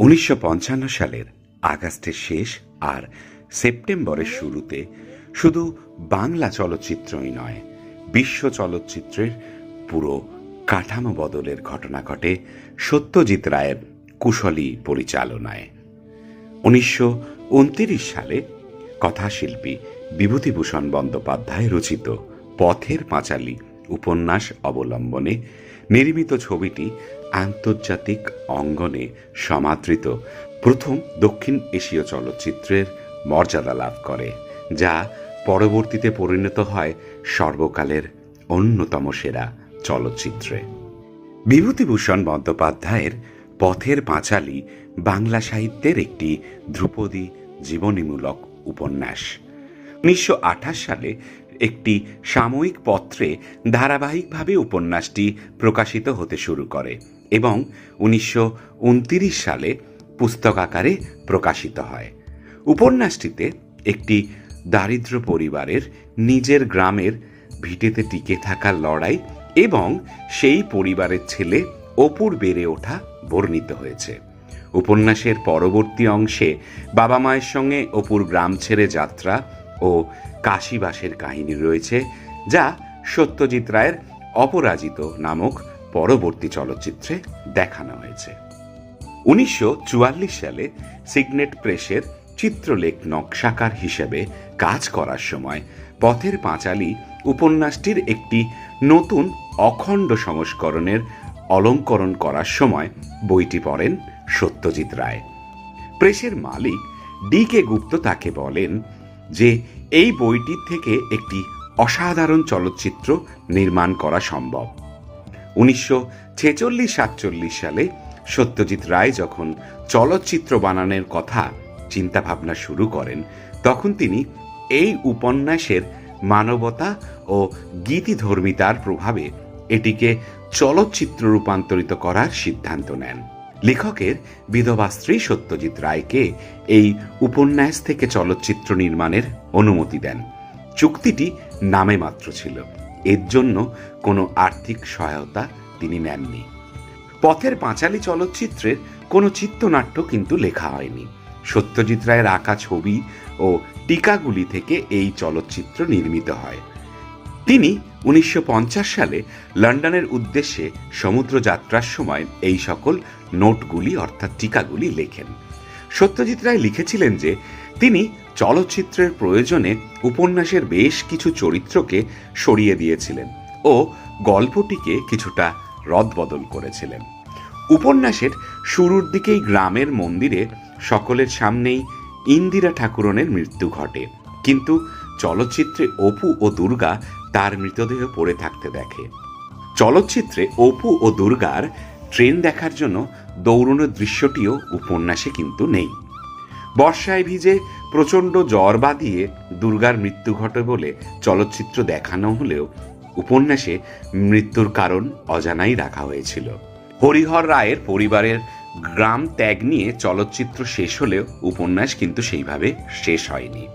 উনিশশো পঞ্চান্ন সালের আগস্টের শেষ আর সেপ্টেম্বরের শুরুতে শুধু বাংলা চলচ্চিত্রই নয়, বিশ্ব চলচ্চিত্রের পুরো কাঠামো বদলের ঘটনা ঘটে সত্যজিৎ রায়ের কুশলী পরিচালনায়। উনিশশো উনত্রিশ সালে কথাশিল্পী বিভূতিভূষণ বন্দ্যোপাধ্যায় রচিত পথের পাঁচালী উপন্যাস অবলম্বনে নির্মিত ছবিটি আন্তর্জাতিক অঙ্গনে সমাদৃত। প্রথম দক্ষিণ এশীয় চলচ্চিত্রের মর্যাদা লাভ করে, যা পরবর্তীতে পরিণত হয় সর্বকালের অন্যতম সেরা চলচ্চিত্রে। বিভূতিভূষণ বন্দ্যোপাধ্যায়ের পথের পাঁচালী বাংলা সাহিত্যের একটি ধ্রুপদী জীবনীমূলক উপন্যাস। উনিশশো আঠাশ সালে একটি সাময়িক পত্রে ধারাবাহিকভাবে উপন্যাসটি প্রকাশিত হতে শুরু করে। এবং উনিশশো উনত্রিশ সালে পুস্তক আকারে প্রকাশিত হয়। উপন্যাসটিতে একটি দারিদ্র পরিবারের নিজের গ্রামের ভিটেতে টিকে থাকার লড়াই এবং সেই পরিবারের ছেলে অপুর বেড়ে ওঠা বর্ণিত হয়েছে। উপন্যাসের পরবর্তী অংশে বাবা মায়ের সঙ্গে অপুর গ্রাম ছেড়ে যাত্রা ও কাশিবাসের কাহিনী রয়েছে, যা সত্যজিৎ রায়ের অপরাজিত নামক পরবর্তী চলচ্চিত্রে দেখানো হয়েছে। উনিশশো চুয়াল্লিশ সালে সিগনেট প্রেসের চিত্রলেখ নকশাকার হিসেবে কাজ করার সময় পথের পাঁচালী উপন্যাসটির একটি নতুন অখণ্ড সংস্করণের অলঙ্করণ করার সময় বইটি পড়েন সত্যজিৎ রায়। প্রেসের মালিক ডি কে গুপ্ত তাকে বলেন যে, এই বইটির থেকে একটি অসাধারণ চলচ্চিত্র নির্মাণ করা সম্ভব। উনিশশো ছেচল্লিশ সাতচল্লিশ সালে সত্যজিৎ রায় যখন চলচ্চিত্র বানানোর কথা চিন্তাভাবনা শুরু করেন, তখন তিনি এই উপন্যাসের মানবতা ও গীতিধর্মিতার প্রভাবে এটিকে চলচ্চিত্র রূপান্তরিত করার সিদ্ধান্ত নেন। লেখকের বিধবা স্ত্রী সত্যজিৎ রায়কে এই উপন্যাস থেকে চলচ্চিত্র নির্মাণের অনুমতি দেন। চুক্তিটি নামে মাত্র ছিল। এর জন্য কোনো আর্থিক সহায়তা তিনি নেননি। পথের পাঁচালী চলচ্চিত্রের কোনো চিত্রনাট্য কিন্তু লেখা হয়নি। সত্যজিৎ রায়ের আঁকা ছবি ও টিকাগুলি থেকে এই চলচ্চিত্র নির্মিত হয়। তিনি উনিশশো পঞ্চাশ সালে লন্ডনের উদ্দেশ্যে সমুদ্র যাত্রার সময় এই সকল নোটগুলি অর্থাৎ টিকাগুলি লেখেন। সত্যজিৎ রায় লিখেছিলেন যে তিনি চলচ্চিত্রের প্রয়োজনে উপন্যাসের বেশ কিছু চরিত্রকে সরিয়ে দিয়েছিলেন ও গল্পটিকে কিছুটা রদবদল করেছিলেন। উপন্যাসের শুরুর দিকেই গ্রামের মন্দিরে সকলের সামনেই ইন্দিরা ঠাকুরনের মৃত্যু ঘটে। কিন্তু চলচ্চিত্রে অপু ও দুর্গা তার মৃতদেহ পড়ে থাকতে দেখে। চলচ্চিত্রে অপু ও দুর্গার ট্রেন দেখার জন্য দৌড়নোর দৃশ্যটিও উপন্যাসে কিন্তু নেই। বর্ষায় ভিজে প্রচণ্ড জ্বর বাঁধিয়ে দুর্গার মৃত্যু ঘটে বলে চলচ্চিত্র দেখানো হলেও উপন্যাসে মৃত্যুর কারণ অজানাই রাখা হয়েছিল। হরিহর রায়ের পরিবারের গ্রাম ত্যাগ নিয়ে চলচ্চিত্র শেষ হলেও উপন্যাস কিন্তু সেইভাবে শেষ হয়নি।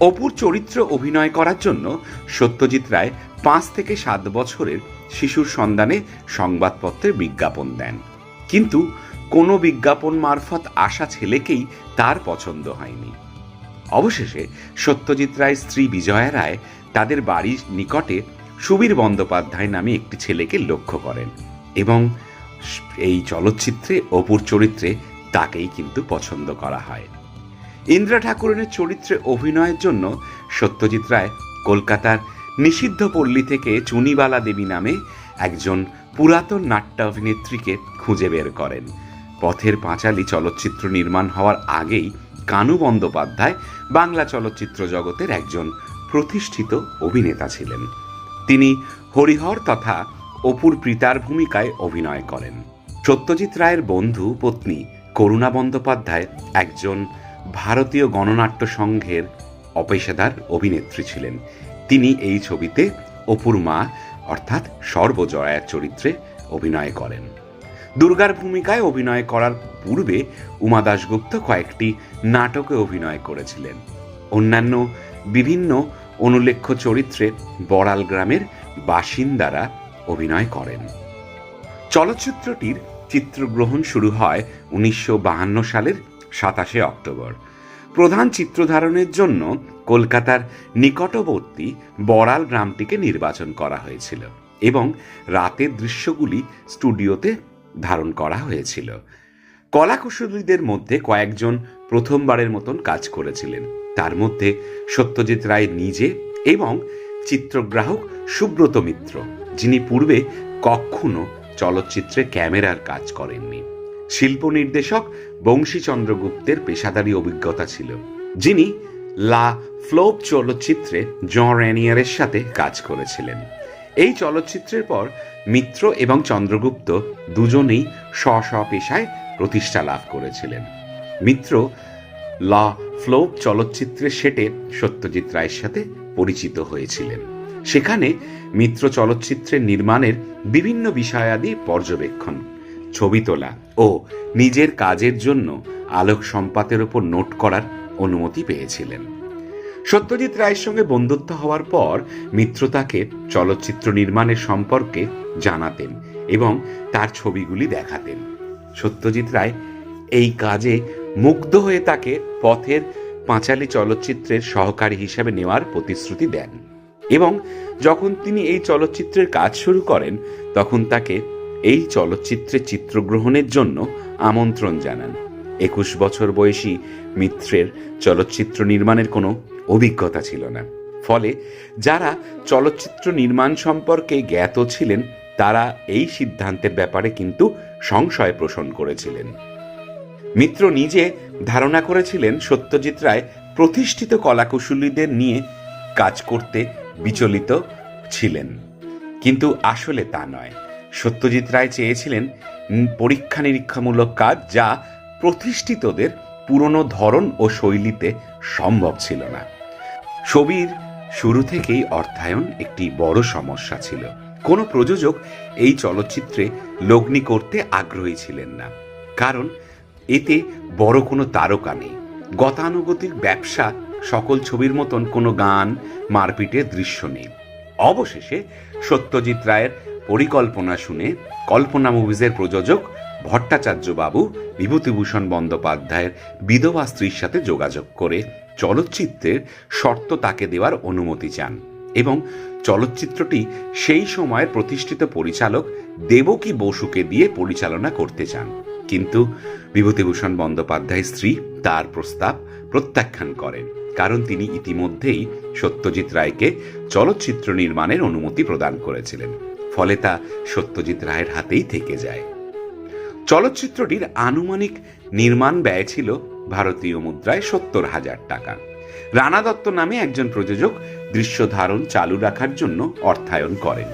অপুর চরিত্র অভিনয় করার জন্য সত্যজিৎ রায় পাঁচ থেকে সাত বছরের শিশুর সন্ধানে সংবাদপত্রে বিজ্ঞাপন দেন। কিন্তু কোনো বিজ্ঞাপন মারফত আসা ছেলেকেই তার পছন্দ হয়নি। অবশেষে সত্যজিৎ রায় স্ত্রী বিজয়া রায় তাদের বাড়ির নিকটে সুবীর বন্দ্যোপাধ্যায় নামে একটি ছেলেকে লক্ষ্য করেন এবং এই চলচ্চিত্রে অপুর চরিত্রে তাকেই কিন্তু পছন্দ করা হয়। ইন্দ্রা ঠাকুরনের চরিত্রে অভিনয়ের জন্য সত্যজিৎ রায় কলকাতার নিষিদ্ধ পল্লী থেকে চুনিবালা দেবী নামে একজন পুরাতন নাট্য অভিনেত্রীকে খুঁজে বের করেন। পথের পাঁচালী চলচ্চিত্র নির্মাণ হওয়ার আগেই কানু বন্দ্যোপাধ্যায় বাংলা চলচ্চিত্র জগতের একজন প্রতিষ্ঠিত অভিনেতা ছিলেন। তিনি হরিহর তথা অপুর পিতার ভূমিকায় অভিনয় করেন। সত্যজিৎ রায়ের বন্ধু, পত্নী করুণা বন্দ্যোপাধ্যায় একজন ভারতীয় গণনাট্য সংঘের অপেশাদার অভিনেত্রী ছিলেন। তিনি এই ছবিতে অপুর মা অর্থাৎ সর্বজয়ার চরিত্রে অভিনয় করেন। দুর্গার ভূমিকায় অভিনয় করার পূর্বে উমা দাশগুপ্ত কয়েকটি নাটকে অভিনয় করেছিলেন। অন্যান্য বিভিন্ন অনুলেখ্য চরিত্রে বড়াল গ্রামের বাসিন্দারা অভিনয় করেন। চলচ্চিত্রটির চিত্রগ্রহণ শুরু হয় উনিশশো সালের সাতাশে অক্টোবর। প্রধান চিত্রধারণের জন্য কলকাতার নিকটবর্তী বড়াল গ্রামটিকে নির্বাচন করা হয়েছিল এবং রাতের দৃশ্যগুলি স্টুডিওতে ধারণ করা হয়েছিল। কলাকুশলীদের মধ্যে কয়েকজন প্রথমবারের মতন কাজ করেছিলেন। তার মধ্যে সত্যজিৎ রায় নিজে এবং চিত্রগ্রাহক সুব্রত মিত্র, যিনি পূর্বে কখনো চলচ্চিত্রে ক্যামেরার কাজ করেননি। শিল্প নির্দেশক বংশী চন্দ্রগুপ্তের পেশাদারী অভিজ্ঞতা ছিল, যিনি লা ফ্লোপ চলচ্চিত্রে জন র্যানিয়ারের সাথে কাজ করেছিলেন। এই চলচ্চিত্রের পর মিত্র এবং চন্দ্রগুপ্ত দুজনেই স্ব স্ব পেশায় প্রতিষ্ঠা লাভ করেছিলেন। মিত্র লা ফ্লোপ চলচ্চিত্রের সেটে সত্যজিৎ রায়ের সাথে পরিচিত হয়েছিলেন। সেখানে মিত্র চলচ্চিত্রের নির্মাণের বিভিন্ন বিষয়াদি পর্যবেক্ষণ, ছবি তোলা ও নিজের কাজের জন্য আলোক সম্পাতের ওপর নোট করার অনুমতি পেয়েছিলেন। সত্যজিৎ রায়ের সঙ্গে বন্ধুত্ব হওয়ার পর মিত্র তাকে চলচ্চিত্র নির্মাণের সম্পর্কে জানাতেন এবং তার ছবিগুলি দেখাতেন। সত্যজিৎ রায় এই কাজে মুগ্ধ হয়ে তাকে পথের পাঁচালী চলচ্চিত্রের সহকারী হিসাবে নেওয়ার প্রতিশ্রুতি দেন এবং যখন তিনি এই চলচ্চিত্রের কাজ শুরু করেন, তখন তাকে এই চলচ্চিত্রে চিত্রগ্রহণের জন্য আমন্ত্রণ জানান। একুশ বছর বয়সী মিত্রের চলচ্চিত্র নির্মাণের কোনো অভিজ্ঞতা ছিল না। ফলে যারা চলচ্চিত্র নির্মাণ সম্পর্কে জ্ঞাত ছিলেন, তারা এই সিদ্ধান্তের ব্যাপারে কিন্তু সংশয় পোষণ করেছিলেন। মিত্র নিজে ধারণা করেছিলেন, সত্যজিৎ রায় প্রতিষ্ঠিত কলাকুশলীদের নিয়ে কাজ করতে বিচলিত ছিলেন। কিন্তু আসলে তা নয়। সত্যজিৎ রায় চেয়েছিলেন পরীক্ষা নিরীক্ষামূলক কাজ যা প্রতিষ্ঠিতদের পুরনো ধরন ও শৈলীতে সম্ভব ছিল না। ছবির শুরু থেকেই অর্থায়ন একটি বড় সমস্যা ছিল। কোনো প্রযোজক এই চলচ্চিত্রে লগ্নি করতে আগ্রহী ছিলেন না। কারণ এতে বড় কোনো তারকা নেই। গতানুগতিক ব্যবসা সকল ছবির মতন কোনো গান, মারপিটের দৃশ্য নেই। অবশেষে সত্যজিৎ রায়ের পরিকল্পনা শুনে কল্পনা মুভিজের প্রযোজক ভট্টাচার্য বাবু বিভূতিভূষণ বন্দ্যোপাধ্যায়ের বিধবা স্ত্রীর সাথে যোগাযোগ করে চলচ্চিত্রের শর্ত তাকে দেওয়ার অনুমতি চান এবং চলচ্চিত্রটি সেই সময়ের প্রতিষ্ঠিত পরিচালক দেবকী বসুকে দিয়ে পরিচালনা করতে চান। কিন্তু বিভূতিভূষণ বন্দ্যোপাধ্যায়ের স্ত্রী তার প্রস্তাব প্রত্যাখ্যান করেন, কারণ তিনি ইতিমধ্যেই সত্যজিৎ রায়কে চলচ্চিত্র নির্মাণের অনুমতি প্রদান করেছিলেন, ফলে তা সত্যজিৎ রায়ের হাতেই থেকে যায়। চলচ্চিত্রটির আনুমানিক নির্মাণ ব্যয় ছিল ভারতীয় মুদ্রায় সত্তর হাজার টাকা। রানা দত্ত নামে একজন প্রযোজক দৃশ্য ধারণ চালু রাখার জন্য অর্থায়ন করেন।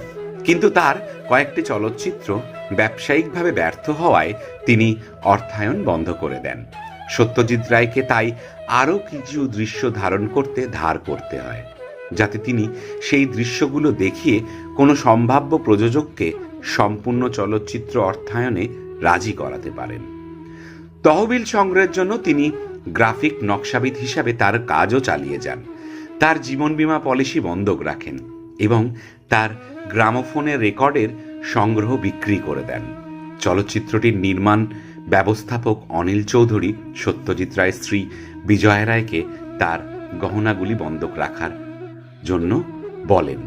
কিন্তু তার কয়েকটি চলচ্চিত্র ব্যবসায়িকভাবে ব্যর্থ হওয়ায় তিনি অর্থায়ন বন্ধ করে দেন। সত্যজিৎ রায়কে তাই আরও কিছু দৃশ্য ধারণ করতে ধার করতে হয়, যাতে তিনি সেই দৃশ্যগুলো দেখিয়ে কোনো সম্ভাব্য প্রযোজককে সম্পূর্ণ চলচ্চিত্র অর্থায়নে রাজি করাতে পারেন। তহবিল সংগ্রহের জন্য তিনি গ্রাফিক নকশাবিদ হিসাবে তার কাজও চালিয়ে যান। তার জীবন বীমা পলিসি বন্ধক রাখেন এবং তার গ্রামোফোনের রেকর্ডের সংগ্রহ বিক্রি করে দেন। চলচ্চিত্রটির নির্মাণ ব্যবস্থাপক অনিল চৌধুরী, সত্যজিৎ রায়ের স্ত্রী বিজয়া রায়কে তার গহনাগুলি বন্ধক রাখার জন্য বলেন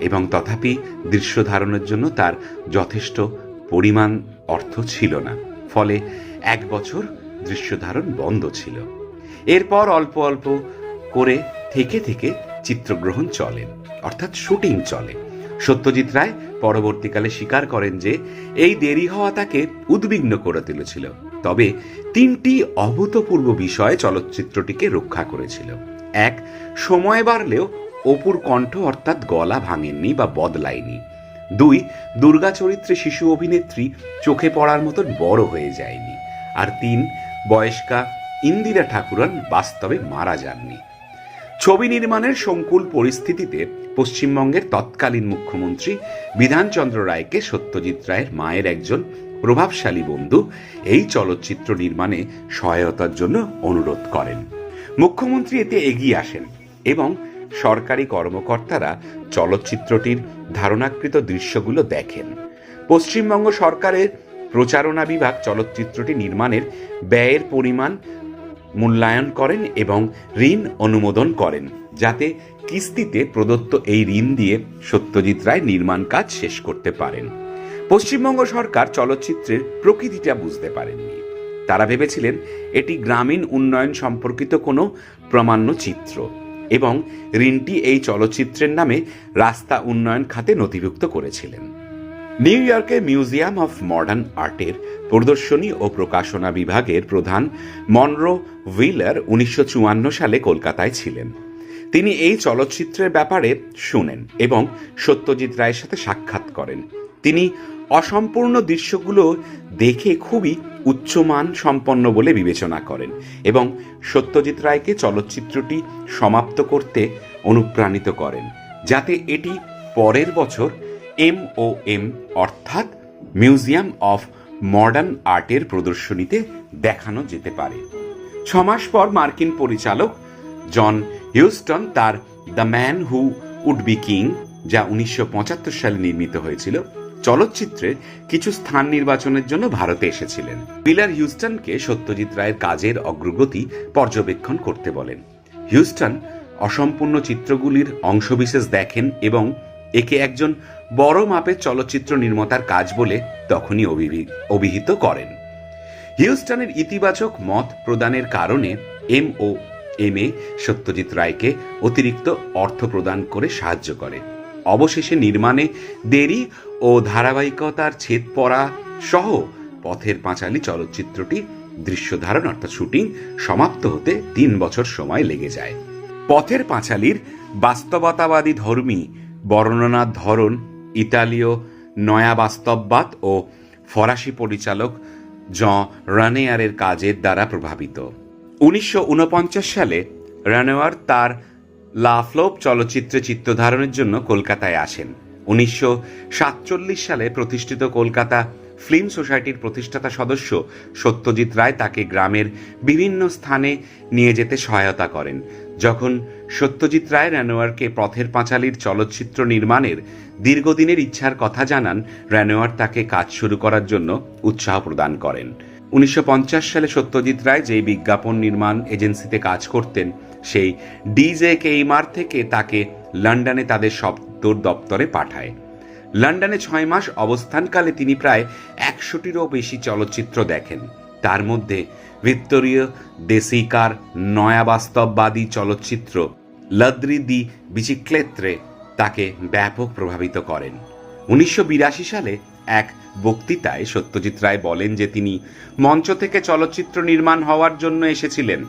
এবং তথাপি দৃশ্য ধারণের জন্য তার যথেষ্ট পরিমাণ অর্থ ছিল না। ফলে এক বছর দৃশ্য ধারণ বন্ধ ছিল। এরপর অল্প অল্প করে থেকে থেকে চিত্রগ্রহণ চলে, অর্থাৎ শুটিং চলে। সত্যজিৎ রায় পরবর্তীকালে স্বীকার করেন যে, এই দেরি হওয়া তাকে উদ্বিগ্ন করে তুলেছিল। তবে তিনটি অভূতপূর্ব বিষয় চলচ্চিত্রটিকে রক্ষা করেছিল। এক, সময় বাড়লেও অপুর কণ্ঠ অর্থাৎ গলা ভাঙেননি বা বদলায়নি। দুই, দুর্গা চরিত্রে শিশু অভিনেত্রী চোখে পড়ার মতন বড় হয়ে যায়নি। আর তিন, বয়স্কা ইন্দিরা ঠাকুরন বাস্তবে মারা যাননি। ছবি নির্মাণের সংকুল পরিস্থিতিতে পশ্চিমবঙ্গের তৎকালীন মুখ্যমন্ত্রী বিধানচন্দ্র রায়কে সত্যজিৎ রায়ের মায়ের একজন প্রভাবশালী বন্ধু এই চলচ্চিত্র নির্মাণে সহায়তার জন্য অনুরোধ করেন। মুখ্যমন্ত্রী এতে এগিয়ে আসেন এবং সরকারি কর্মকর্তারা চলচ্চিত্রটির ধারণাকৃত দৃশ্যগুলো দেখেন। পশ্চিমবঙ্গ সরকারের প্রচারণা বিভাগ চলচ্চিত্রটি নির্মাণের ব্যয়ের পরিমাণ মূল্যায়ন করেন এবং ঋণ অনুমোদন করেন, যাতে কিস্তিতে প্রদত্ত এই ঋণ দিয়ে সত্যজিৎ রায় নির্মাণ কাজ শেষ করতে পারেন। পশ্চিমবঙ্গ সরকার চলচ্চিত্রের প্রকৃতিটা বুঝতে পারেননি। তারা ভেবেছিলেন এটি গ্রামীণ উন্নয়ন সম্পর্কিত কোনো প্রামাণ্য চিত্র এবং ঋণটি এই চলচ্চিত্রের নামে রাস্তা উন্নয়ন খাতে নথিভুক্ত করেছিলেন। নিউ ইয়র্কে মিউজিয়াম অফ মডার্ন আর্টের প্রদর্শনী ও প্রকাশনা বিভাগের প্রধান মনরো হুইলার উনিশশো চুয়ান্ন সালে কলকাতায় ছিলেন। তিনি এই চলচ্চিত্রের ব্যাপারে শুনেন এবং সত্যজিৎ রায়ের সাথে সাক্ষাৎ করেন। তিনি অসম্পূর্ণ দৃশ্যগুলো দেখে খুবই উচ্চমান সম্পন্ন বলে বিবেচনা করেন এবং সত্যজিৎ রায়কে চলচ্চিত্রটি সমাপ্ত করতে অনুপ্রাণিত করেন, যাতে এটি পরের বছর এম ও এম অর্থাৎ মিউজিয়াম অফ মডার্ন আর্টের প্রদর্শনীতে দেখানো যেতে পারে। ছমাস পর মার্কিন পরিচালক জন হিউস্টন তার the man who would be king যা উনিশশো পঁচাত্তর সালে নির্মিত হয়েছিল, চলচ্চিত্রের কিছু স্থান নির্বাচনের জন্য ভারতে এসেছিলেন। বিলার হিউস্টনকে সত্যজিৎ রায়ের কাজের অগ্রগতি পর্যবেক্ষণ করতে বলেন। হিউস্টন অসম্পূর্ণ চিত্রগুলির অংশবিশেষ দেখেন এবং একে একজন বড় মাপের চলচ্চিত্র নির্মাতার কাজ বলে তখনই অভিহিত করেন। হিউস্টনের ইতিবাচক মত প্রদানের কারণে M O M A Satyajit রায়কে অতিরিক্ত অর্থ প্রদান করে সাহায্য করে। অবশেষে নির্মাণে দেরি ও ধারাবাহিকতার ছেদ পড়া সহ পথের পাঁচালী চলচ্চিত্রটি দৃশ্যধারণ অর্থাৎ শুটিং সমাপ্ত হতে তিন বছর সময় লেগে যায়। পথের পাঁচালীর বাস্তবতাবাদী ধর্মী বর্ণনার ধরন ইতালীয় নয়া বাস্তববাদ ও ফরাসি পরিচালক জ রানেয়ারের কাজের দ্বারা প্রভাবিত। উনিশশো ঊনপঞ্চাশ সালে রানেওয়ার তার লাফলোপ চলচ্চিত্রে চিত্রধারণের জন্য কলকাতায় আসেন। উনিশশো সাতচল্লিশ সালে প্রতিষ্ঠিত কলকাতা ফিল্ম সোসাইটির প্রতিষ্ঠাতা সদস্য সত্যজিৎ রায় তাকে গ্রামের বিভিন্ন স্থানে নিয়ে যেতে সহায়তা করেন। যখন সত্যজিৎ রায় র্যানোয়ারকে পথের পাঁচালীর চলচ্চিত্র নির্মাণের দীর্ঘদিনের ইচ্ছার কথা জানান র্যানোয়ার তাকে কাজ শুরু করার জন্য উৎসাহ প্রদান করেন। উনিশশো পঞ্চাশ সালে সত্যজিৎ রায় যেই বিজ্ঞাপন নির্মাণ এজেন্সিতে কাজ করতেন, সেই ডিজে কেইমার থেকে তাকে লন্ডনে তাদের সপ্তর দপ্তরে পাঠায়। লন্ডনে ছয় মাস অবস্থানকালে তিনি প্রায় একশোটিরও বেশি চলচ্চিত্র দেখেন। তার মধ্যে ভিক্টোরীয় দেশিকার নয়া বাস্তববাদী চলচ্চিত্র লদ্রি দি বিচিক্লেত্রে তাকে ব্যাপক প্রভাবিত করেন। উনিশশো বিরাশি সালে এক বক্তৃতায় সত্যজিৎ রায় বলেন যে তিনি মঞ্চ থেকে চলচ্চিত্র নির্মাণ হওয়ার জন্য এসেছিলেন।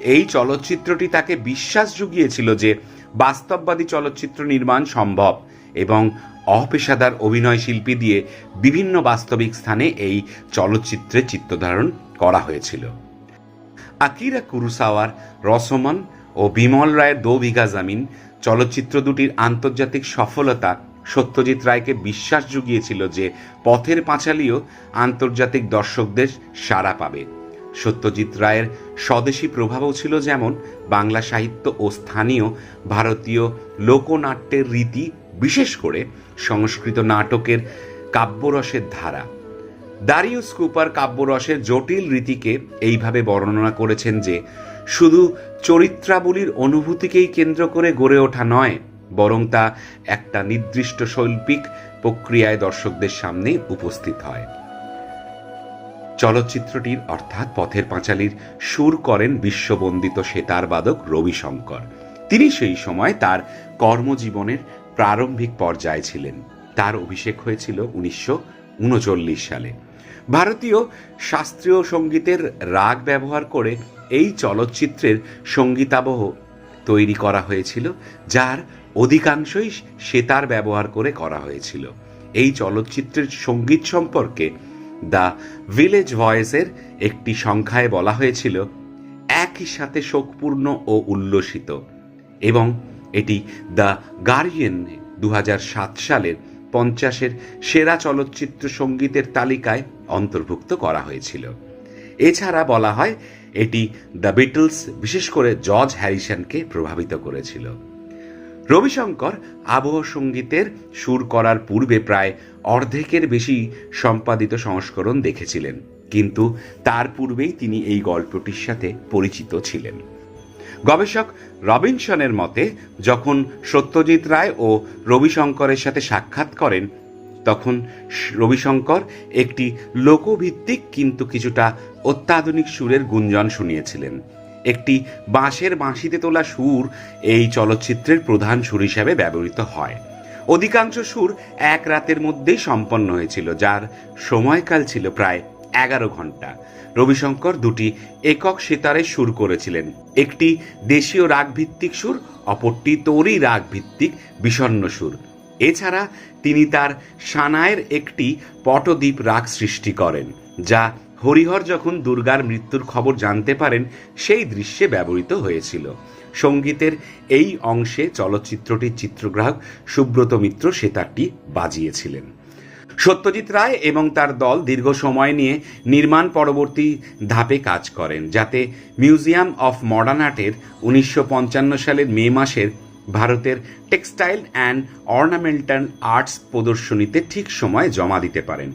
এই চলচ্চিত্রটি তাকে বিশ্বাস জুগিয়েছিল যে বাস্তববাদী চলচ্চিত্র নির্মাণ সম্ভব এবং অপেশাদার অভিনয় শিল্পী দিয়ে বিভিন্ন বাস্তবিক স্থানে এই চলচ্চিত্রে চিত্রধারণ করা হয়েছিল। আকিরা কুরুসাওয়ার রসমন ও বিমল রায়ের দো বিঘা জামিন, চলচ্চিত্র দুটির আন্তর্জাতিক সফলতা সত্যজিৎ রায়কে বিশ্বাস জুগিয়েছিল যে পথের পাঁচালীও আন্তর্জাতিক দর্শকদের সাড়া পাবে। সত্যজিৎ রায়ের স্বদেশী প্রভাবও ছিল যেমন বাংলা সাহিত্য ও স্থানীয় ভারতীয় লোকনাট্যের রীতি, বিশেষ করে সংস্কৃত নাটকের কাব্যরসের ধারা। দারিউস কুপার কাব্যরসের জটিল রীতিকে এইভাবে বর্ণনা করেছেন যে শুধু চরিত্রাবলীর অনুভূতিকেই কেন্দ্র করে গড়ে ওঠা নয়, বরং তা একটা নির্দিষ্ট শৈল্পিক প্রক্রিয়ায় দর্শকদের সামনে উপস্থিত হয়। চলচ্চিত্রটির অর্থাৎ পথের পাঁচালীর সুর করেন বিশ্ববন্দিত সেতার বাদক রবিশঙ্কর। তিনি সেই সময় তার কর্মজীবনের প্রারম্ভিক পর্যায়ে ছিলেন। তার অভিষেক হয়েছিল উনিশশো উনচল্লিশ সালে। ভারতীয় শাস্ত্রীয় সঙ্গীতের রাগ ব্যবহার করে এই চলচ্চিত্রের সঙ্গীতাবহ তৈরি করা হয়েছিল, যার অধিকাংশই সেতার ব্যবহার করে করা হয়েছিল। এই চলচ্চিত্রের সংগীত সম্পর্কে দ্য ভিলেজ ভয়েসের একটি সংখ্যায় বলা হয়েছিল, একই সাথে শোকপূর্ণ ও উল্লসিত। এবং এটি দ্য গার্জিয়ান দু হাজার সাত সালের পঞ্চাশের সেরা চলচ্চিত্র সঙ্গীতের তালিকায় অন্তর্ভুক্ত করা হয়েছিল। এছাড়া বলা হয়, এটি দ্য বিটলস বিশেষ করে জর্জ হ্যারিসনকে প্রভাবিত করেছিল। রবিশঙ্কর আবহ সঙ্গীতের সুর করার পূর্বে প্রায় অর্ধেকের বেশি সম্পাদিত সংস্করণ দেখেছিলেন। কিন্তু তার পূর্বেই তিনি এই গল্পটির সাথে পরিচিত ছিলেন। গবেষক রবিনসনের মতে, যখন সত্যজিৎ রায় ও রবিশঙ্করের সাথে সাক্ষাৎ করেন, তখন রবিশঙ্কর একটি লোকভিত্তিক কিন্তু কিছুটা অত্যাধুনিক সুরের গুঞ্জন শুনিয়েছিলেন। একটি বাঁশের বাঁশিতে তোলা সুর এই চলচ্চিত্রের প্রধান সুর হিসাবে ব্যবহৃত হয়। অধিকাংশ সুর এক রাতের মধ্যেই সম্পন্ন হয়েছিল, যার সময়কাল ছিল প্রায় এগারো ঘণ্টা। রবিশঙ্কর দুটি একক সেতারে সুর করেছিলেন। একটি দেশীয় রাগ ভিত্তিক সুর, অপরটি তরি রাগ ভিত্তিক বিষণ্ণ সুর। এছাড়া তিনি তার সানায়ের একটি পটদ্বীপ রাগ সৃষ্টি করেন, যা হরিহর যখন দুর্গার মৃত্যুর খবর জানতে পারেন, সেই দৃশ্যে ব্যবহৃত হয়েছিল। সঙ্গীতের এই অংশে চলচ্চিত্রটির চিত্রগ্রাহক সুব্রত মিত্র সেতারটি বাজিয়েছিলেন। সত্যজিৎ রায় এবং তার দল দীর্ঘ সময় নিয়ে নির্মাণ পরবর্তী ধাপে কাজ করেন, যাতে মিউজিয়াম অফ মডার্ন আর্টের উনিশশো পঞ্চান্ন সালের মে মাসের ভারতের টেক্সটাইল অ্যান্ড অর্নামেন্টাল আর্টস প্রদর্শনীতে ঠিক সময় জমা দিতে পারেন।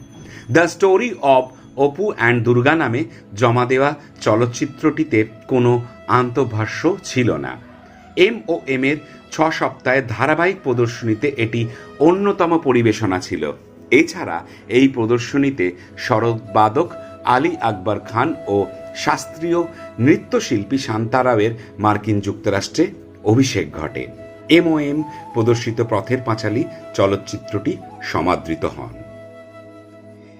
The story of Apu and Durga নামে জমা দেওয়া চলচ্চিত্রটিতে কোনো আন্তঃভাষ্য ছিল না। এম ও এম এর ছ সপ্তাহের ধারাবাহিক প্রদর্শনীতে এটি অন্যতম পরিবেশনা ছিল। এছাড়া এই প্রদর্শনীতে শরৎবাদক আলী আকবর খান ও শাস্ত্রীয় নৃত্যশিল্পী শান্তারাওয়ের মার্কিন যুক্তরাষ্ট্রে অভিষেক ঘটে। এম ও এম প্রদর্শিত পথের পাঁচালী চলচ্চিত্রটি সমাদৃত হন।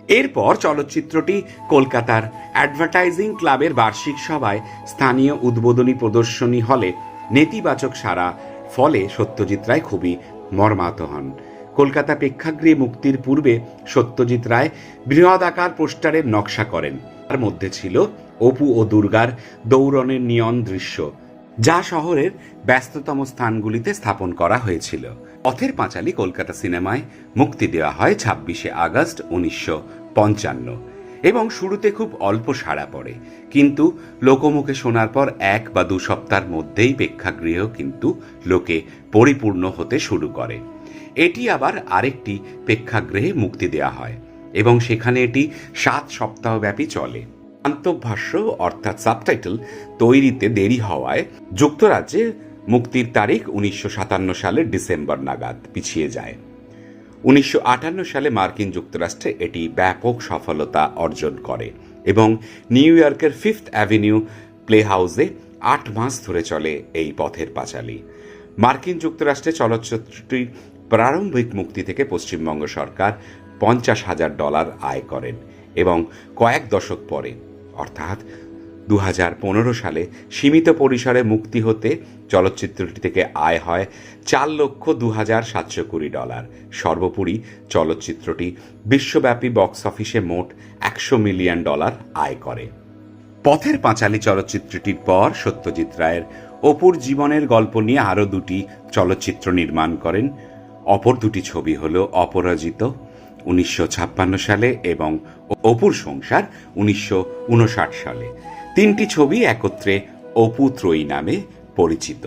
এরপর চলচ্চিত্রটি কলকাতার অ্যাডভার্টাইজিং ক্লাবের বার্ষিক সভায় স্থানীয় উদ্বোধনী প্রদর্শনী হলে নেতিবাচক সারা ফলে সত্যজিৎ রায় খুবই মর্মাহত হন। কলকাতা প্রেক্ষাগৃহে মুক্তির পূর্বে সত্যজিৎ রায় বৃহদাকার পোস্টারের নকশা করেন। তার মধ্যে ছিল অপু ও দুর্গার দৌড়নের নিয়ন দৃশ্য, যা শহরের ব্যস্ততম স্থানগুলিতে স্থাপন করা হয়েছিল। পথের পাঁচালী কলকাতা সিনেমায় মুক্তি দেওয়া হয় ছাব্বিশে আগস্ট উনিশশো পঞ্চান্ন এবং শুরুতে খুব অল্প সাড়া পড়ে। কিন্তু লোকমুখে শোনার পর এক বা দু সপ্তাহের মধ্যেই প্রেক্ষাগৃহ কিন্তু লোকে পরিপূর্ণ হতে শুরু করে। এটি আবার আরেকটি প্রেক্ষাগৃহে মুক্তি দেওয়া হয় এবং সেখানে এটি সাত সপ্তাহব্যাপী চলে। আন্তঃভাষ্য অর্থাৎ সাবটাইটেল তৈরিতে দেরি হওয়ায় যুক্তরাজ্যে মুক্তির তারিখ উনিশশো সাতান্ন সালের ডিসেম্বর নাগাদ পিছিয়ে যায়। উনিশশো আটান্ন সালে মার্কিন যুক্তরাষ্ট্রে এটি ব্যাপক সফলতা অর্জন করে এবং নিউ ইয়র্কের ফিফথ অ্যাভিনিউ প্লে হাউসে আট মাস ধরে চলে এই পথের পাঁচালী। মার্কিন যুক্তরাষ্ট্রে চলচ্চিত্রটির প্রারম্ভিক মুক্তি থেকে পশ্চিমবঙ্গ সরকার পঞ্চাশ হাজার ডলার আয় করেন এবং কয়েক দশক পরে, অর্থাৎ দু হাজার পনেরো সালে, সীমিত পরিসরে মুক্তি হতে চলচ্চিত্রটি থেকে আয় হয় চার লক্ষ দু হাজার সাতশো কুড়ি ডলার। সর্বোপরি চলচ্চিত্রটি বিশ্বব্যাপী বক্স অফিসে মোট একশো মিলিয়ন ডলার আয় করে। পথের পাঁচালী চলচ্চিত্রটির পর সত্যজিৎ রায়ের অপুর জীবনের গল্প নিয়ে আরও দুটি চলচ্চিত্র নির্মাণ করেন অপর দুটি ছবি হল অপরাজিত উনিশশো ছাপ্পান্ন সালে এবং অপুর সংসার উনিশশো উনষাট সালে। তিনটি ছবি একত্রে অপু ত্রয়ী নামে পরিচিত।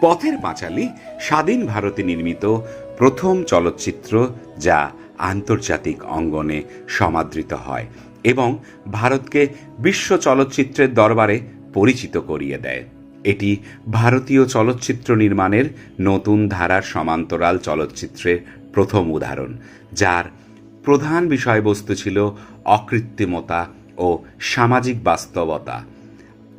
পথের পাঁচালী স্বাধীন ভারতে নির্মিত প্রথম চলচ্চিত্র যা আন্তর্জাতিক অঙ্গনে সমাদৃত হয় এবং ভারতকে বিশ্ব চলচ্চিত্রের দরবারে পরিচিত করিয়ে দেয়। এটি ভারতীয় চলচ্চিত্র নির্মাণের নতুন ধারার সমান্তরাল চলচ্চিত্রের প্রথম উদাহরণ, যার প্রধান বিষয়বস্তু ছিল অকৃত্রিমতা ও সামাজিক বাস্তবতা,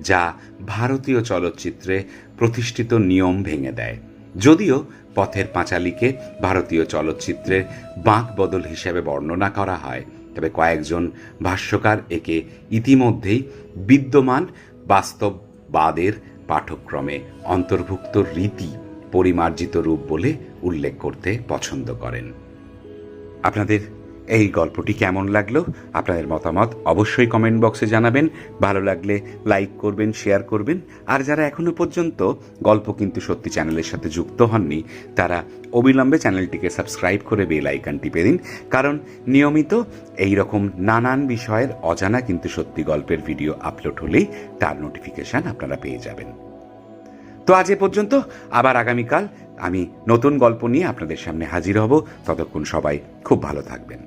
যা ভারতীয় চলচ্চিত্রে প্রতিষ্ঠিত নিয়ম ভেঙে দেয়। যদিও পথের পাঁচালীকে ভারতীয় চলচ্চিত্রের বাঁক বদল হিসেবে বর্ণনা করা হয়, তবে কয়েকজন ভাষ্যকার একে ইতিমধ্যেই বিদ্যমান বাস্তববাদের পাঠক্রমে অন্তর্ভুক্ত রীতি পরিমার্জিত রূপ বলে উল্লেখ করতে পছন্দ করেন। আপনাদের এই গল্পটি কেমন লাগল? আপনাদের মতামত অবশ্যই কমেন্ট বক্সে জানাবেন। ভালো লাগলে লাইক করবেন শেয়ার করবেন। আর যারা এখনও পর্যন্ত গল্প কিন্তু সত্যি চ্যানেলের সাথে যুক্ত হননি, তারা অবিলম্বে চ্যানেলটিকে সাবস্ক্রাইব করে বেল আইকন টিপে দিন। কারণ নিয়মিত এই রকম নানান বিষয়ের অজানা কিন্তু সত্যি গল্পের ভিডিও আপলোড হলেই তার নোটিফিকেশন আপনারা পেয়ে যাবেন। তো আজ এ পর্যন্ত, আবার আগামীকাল আমি নতুন গল্প নিয়ে আপনাদের সামনে হাজির হব। ততক্ষণ সবাই খুব ভালো থাকবেন।